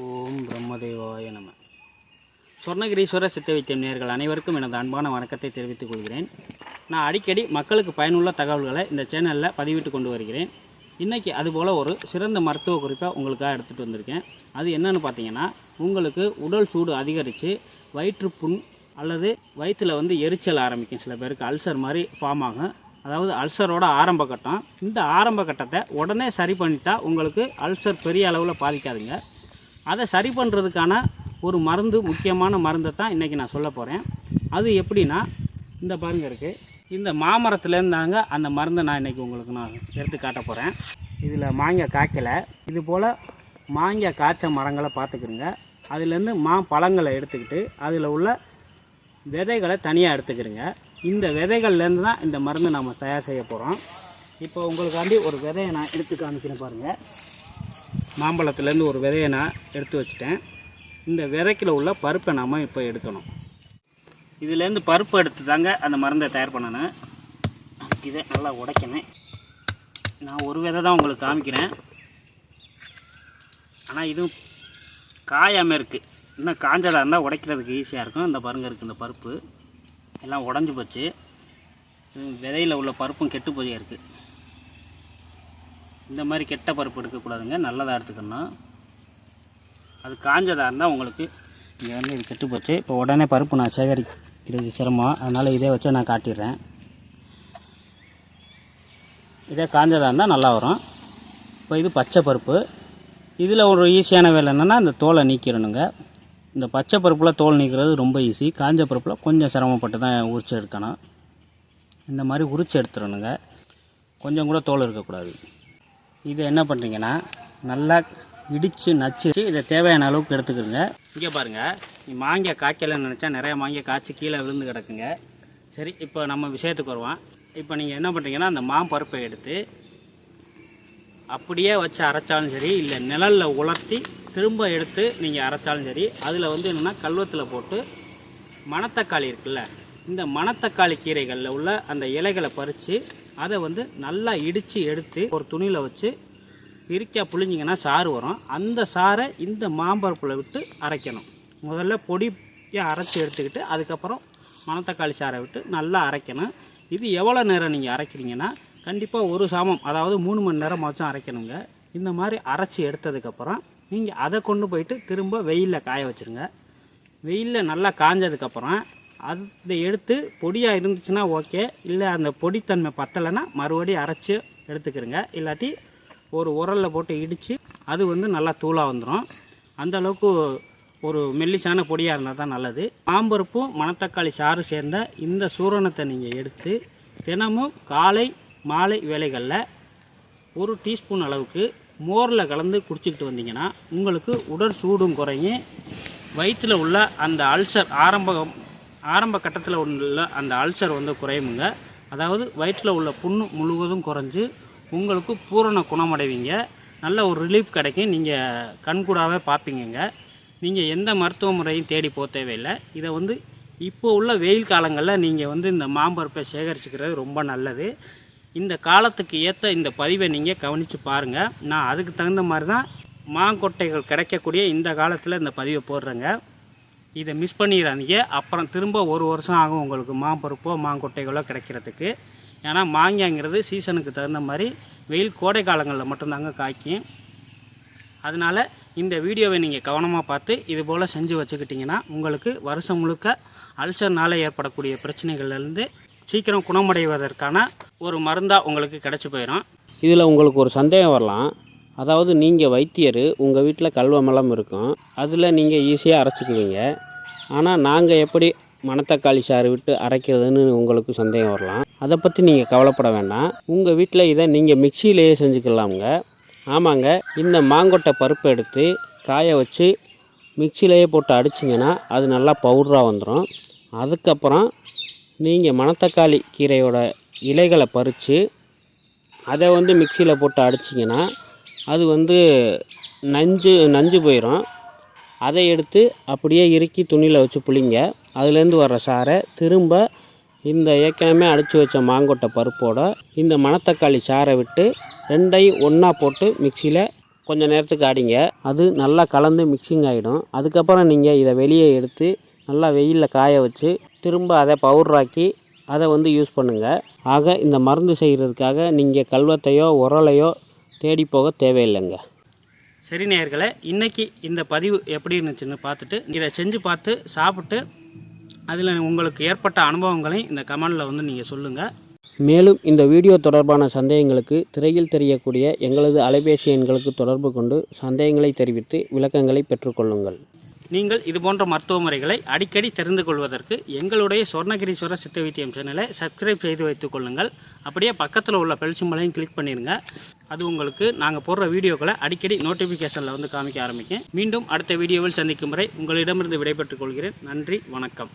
ஓம் பிரம்மதேவாய நம. சொர்ணகிரீஸ்வர சித்த வைத்தியம் நேர்கள் அனைவருக்கும் எனது அன்பான வணக்கத்தை தெரிவித்துக் கொள்கிறேன். நான் அடிக்கடி மக்களுக்கு பயனுள்ள தகவல்களை இந்த சேனலில் பதிவிட்டு கொண்டு வருகிறேன். இன்றைக்கி அதுபோல் ஒரு சிறந்த மருத்துவ குறிப்பாக உங்களுக்காக எடுத்துகிட்டு வந்திருக்கேன். அது என்னென்னு பார்த்தீங்கன்னா உங்களுக்கு உடல் சூடு அதிகரித்து வயிற்றுப்புண் அல்லது வயிற்றில் வந்து எரிச்சல் ஆரம்பிக்கும். சில பேருக்கு அல்சர் மாதிரி ஃபார்ம் ஆகும். அதாவது அல்சரோட ஆரம்ப கட்டம். இந்த ஆரம்ப கட்டத்தை உடனே சரி பண்ணிட்டா உங்களுக்கு அல்சர் பெரிய அளவில் பாதிக்காதுங்க. அதை சரி பண்ணுறதுக்கான ஒரு மருந்து முக்கியமான மருந்தை தான் இன்றைக்கி நான் சொல்ல போகிறேன் அது எப்படின்னா இந்த பாருங்க இருக்குது இந்த மாமரத்துலேருந்தாங்க அந்த மருந்தை நான் இன்றைக்கி உங்களுக்கு நான் எடுத்து காட்ட போகிறேன் இதில் மாங்காய் காய்க்கலை. இது போல் மாங்காய் காய்ச்ச மரங்களை பார்த்துக்கிடுங்க அதுலேருந்து மா பழங்களை எடுத்துக்கிட்டு அதில் உள்ள விதைகளை தனியாக எடுத்துக்கிடுங்க. இந்த விதைகள்லேருந்து தான் இந்த மருந்து நம்ம தயார் செய்ய போகிறோம் இப்போ உங்களுக்காண்டி ஒரு விதையை நான் எடுத்து காமிக்கிறேன் பாருங்கள் மாம்பழத்துலேருந்து ஒரு விதையை நான் எடுத்து வச்சுட்டேன். இந்த விதைக்கில் உள்ள பருப்பை நாம் இப்போ எடுக்கணும். இதுலேருந்து பருப்பு எடுத்து தாங்க அந்த மருந்தை தயார் பண்ணணும். இதை நல்லா உடைக்கணும். நான் ஒரு விதை தான் உங்களுக்கு காமிக்கிறேன். ஆனால் இதுவும் காயாமல் இருக்குது இன்னும் காஞ்சதாக இருந்தால் உடைக்கிறதுக்கு ஈஸியாக இருக்கும். இந்த பாருங்க இருக்குது இந்த பருப்பு. எல்லாம் உடஞ்சி போச்சு. விதையில் உள்ள பருப்பும் கெட்டு போய் இருக்குது இந்த மாதிரி கெட்ட பருப்பு எடுக்கக்கூடாதுங்க. நல்லதாக எடுத்துக்கணும் அது காஞ்சதாக இருந்தால் உங்களுக்கு இங்கே வந்து இது கெட்டு போச்சு. இப்போ உடனே பருப்பு நான் சேகரிக்கிறது சிரமம். அதனால் இதே வச்சு நான் காட்டிடுறேன். இதே காஞ்சதாக இருந்தால் நல்லா வரும். இப்போ இது பச்சை பருப்பு. இதில் ஒரு ஈஸியான வேலை என்னென்னா இந்த தோலை நீக்கிடணுங்க. இந்த பச்சை பருப்பில் தோல் நீக்கிறது ரொம்ப ஈஸி. காஞ்ச பருப்பில் கொஞ்சம் சிரமப்பட்டு தான் உரிச்சு எடுக்கணும். இந்த மாதிரி உரிச்சு எடுத்துடணுங்க. கொஞ்சம் கூட தோல் இருக்கக்கூடாது. இது என்ன பண்ணுறீங்கன்னா நல்லா இடித்து நச்சு இதை தேவையான அளவுக்கு எடுத்துக்கிறோங்க. இங்கே பாருங்கள் நீ மாங்காய் காய்க்கலன்னு நினச்சா நிறைய மாங்காய் காய்ச்சி கீழே விழுந்து கிடக்குங்க. சரி இப்போ நம்ம விஷயத்துக்கு வருவோம். இப்போ நீங்கள் என்ன பண்ணுறீங்கன்னா அந்த மாம்பருப்பை எடுத்து அப்படியே வச்சு அரைச்சாலும் சரி இல்லை நிழலில் உலர்த்தி திரும்ப எடுத்து நீங்கள் அரைச்சாலும் சரி அதில் வந்து என்னென்னா கல்வத்தில் போட்டு மணத்தக்காளி இருக்குல்ல இந்த மணத்தக்காளி கீரைகளில் உள்ள அந்த இலைகளை பறித்து அதை வந்து நல்லா இடித்து எடுத்து ஒரு துணியில் வச்சு இறுக்கியாக புழிஞ்சிங்கன்னா சாறு வரும். அந்த சாறை இந்த மாம்பருப்பில் விட்டு அரைக்கணும். முதல்ல பொடியாக அரைச்சி எடுத்துக்கிட்டு அதுக்கப்புறம் மணத்தக்காளி சாறை விட்டு நல்லா அரைக்கணும். இது எவ்வளோ நேரம் நீங்கள் அரைக்கிறீங்கன்னா கண்டிப்பாக ஒரு சாமம் அதாவது மூணு மணி நேரம் மச்சம் அரைக்கணுங்க. இந்த மாதிரி அரைச்சி எடுத்ததுக்கப்புறம் நீங்கள் அதை கொண்டு போயிட்டு திரும்ப வெயிலில் காய வச்சுருங்க. வெயிலில் நல்லா காஞ்சதுக்கப்புறம் அதை எடுத்து பொடியாக இருந்துச்சுன்னா ஓகே இல்லை அந்த பொடித்தன்மை பத்தலைன்னா மறுபடியும் அரைச்சி எடுத்துக்கிறங்க. இல்லாட்டி ஒரு உரலில் போட்டு இடித்து அது வந்து நல்லா தூளாக வந்துடும் அந்த அளவுக்கு ஒரு மெல்லிசான பொடியாக இருந்தால் தான் நல்லது. மாம்பருப்பும் மணத்தக்காளி சாறு சேர்ந்த இந்த சூரணத்தை நீங்கள் எடுத்து தினமும் காலை மாலை வேலைகளில் ஒரு டீஸ்பூன் அளவுக்கு மோரில் கலந்து குடிச்சிக்கிட்டு வந்தீங்கன்னா உங்களுக்கு உடல் சூடும் குறையும். வயிற்றில் உள்ள அந்த அல்சர் ஆரம்ப ஆரம்ப கட்டத்தில் உள்ள அந்த அல்சர் வந்து குறையுமுங்க அதாவது வயிற்றில் உள்ள புண்ணு முழுவதும் குறைஞ்சி உங்களுக்கு பூரண குணமடைவீங்க. நல்ல ஒரு ரிலீஃப் கிடைக்கும். நீங்கள் கண்கூடாகவே பார்ப்பீங்கங்க. நீங்கள் எந்த மருத்துவ முறையும் தேடி போக தேவையில்லை. இதை வந்து இப்போ உள்ள வெயில் காலங்களில் நீங்கள் வந்து இந்த மாம்பருப்பை சேகரிச்சுக்கிறது ரொம்ப நல்லது. இந்த காலத்துக்கு ஏற்ற இந்த பதிவை நீங்கள் கவனித்து பாருங்கள் நான் அதுக்கு தகுந்த மாதிரி தான் மாங்கொட்டைகள் கிடைக்கக்கூடிய இந்த காலத்தில் இந்த பதிவை போடுறேங்க. இதை மிஸ் பண்ணிடாதீங்க. அப்புறம் திரும்ப ஒரு வருஷம் ஆகும் உங்களுக்கு மாம்பருப்போ மாங்கொட்டைகளோ கிடைக்கிறதுக்கு. ஏன்னா மாங்காய்ங்கிறது சீசனுக்கு தகுந்த மாதிரி வெயில் கோடை காலங்களில் மட்டும்தாங்க காய்க்கும். அதனால் இந்த வீடியோவை நீங்கள் கவனமாக பார்த்து இது போல் செஞ்சு வச்சுக்கிட்டிங்கன்னா உங்களுக்கு வருஷம் முழுக்க அல்சர்னால் ஏற்படக்கூடிய பிரச்சனைகள்லேருந்து சீக்கிரம் குணமடைவதற்கான ஒரு மருந்தாக உங்களுக்கு கிடச்சி போயிடும். இதில் உங்களுக்கு ஒரு சந்தேகம் வரலாம். அதாவது நீங்கள் வைத்தியர் உங்கள் வீட்டில் கல்வமலம் இருக்கும். அதில் நீங்கள் ஈஸியாக அரைச்சிக்குவீங்க. ஆனால் நாங்கள் எப்படி மணத்தக்காளி சாறு விட்டு அரைக்கிறதுன்னு உங்களுக்கு சந்தேகம் வரலாம். அதை பற்றி நீங்கள் கவலைப்பட வேண்டாம். உங்கள் வீட்டில் இதை நீங்கள் மிக்சியிலேயே செஞ்சுக்கலாமுங்க. ஆமாங்க. இந்த மாங்கொட்டை பருப்பு எடுத்து காய வச்சு மிக்சியிலேயே போட்டு அடிச்சிங்கன்னா அது நல்லா பவுடராக வந்துடும் அதுக்கப்புறம் நீங்கள் மணத்தக்காளி கீரையோட இலைகளை பறித்து அதை வந்து மிக்சியில் போட்டு அடிச்சிங்கன்னா அது வந்து நஞ்சு நஞ்சு போயிடும் அதை எடுத்து அப்படியே இறுக்கி துணியில் வச்சு புளிங்க அதுலேருந்து வர்ற சாறை திரும்ப இந்த ஏற்கனவே அடித்து வச்ச மாங்கொட்டை பருப்போட இந்த மணத்தக்காளி சாறை விட்டு ரெண்டையும் ஒன்றா போட்டு மிக்சியில் கொஞ்சம் நேரத்துக்கு ஆடிங்க அது நல்லா கலந்து மிக்சிங் ஆகிடும் அதுக்கப்புறம் நீங்கள் இதை வெளியே எடுத்து நல்லா வெயிலில் காய வச்சு திரும்ப அதை பவுடராக்கி அதை வந்து யூஸ் பண்ணுங்கள் ஆக இந்த மருந்து செய்கிறதுக்காக நீங்கள் கல்வத்தையோ உரலையோ தேடி போக தேவையில்லைங்க. சரி நேயர்களே இன்றைக்கி இந்த பதிவு எப்படி இருந்துச்சுன்னு பார்த்துட்டு இதை செஞ்சு பார்த்து சாப்பிட்டு அதில் உங்களுக்கு ஏற்பட்ட அனுபவங்களையும் இந்த கமெண்டில் வந்து நீங்கள் சொல்லுங்கள் மேலும் இந்த வீடியோ தொடர்பான சந்தேகங்களுக்கு திரையில் தெரியக்கூடிய எங்களது அலைபேசி எண்களுக்கு தொடர்பு கொண்டு சந்தேகங்களை தெரிவித்து விளக்கங்களை பெற்றுக்கொள்ளுங்கள். நீங்கள் இது போன்ற மருத்துவ முறைகளை அடிக்கடி தெரிந்து கொள்வதற்கு எங்களுடைய சொர்ணகிரீஸ்வரர் சித்த வைத்தியம் சேனலை சப்ஸ்கிரைப் செய்து வைத்துக் கொள்ளுங்கள். அப்படியே பக்கத்தில் உள்ள பெல்சிம்பளையும் கிளிக் பண்ணிடுங்க அது உங்களுக்கு நாங்கள் போடுற வீடியோக்களை அடிக்கடி நோட்டிஃபிகேஷனில் வந்து காமிக்க ஆரம்பிக்கும். மீண்டும் அடுத்த வீடியோவில் சந்திக்கும் வரை உங்களிடமிருந்து விடைபெற்றுக் கொள்கிறேன். நன்றி வணக்கம்.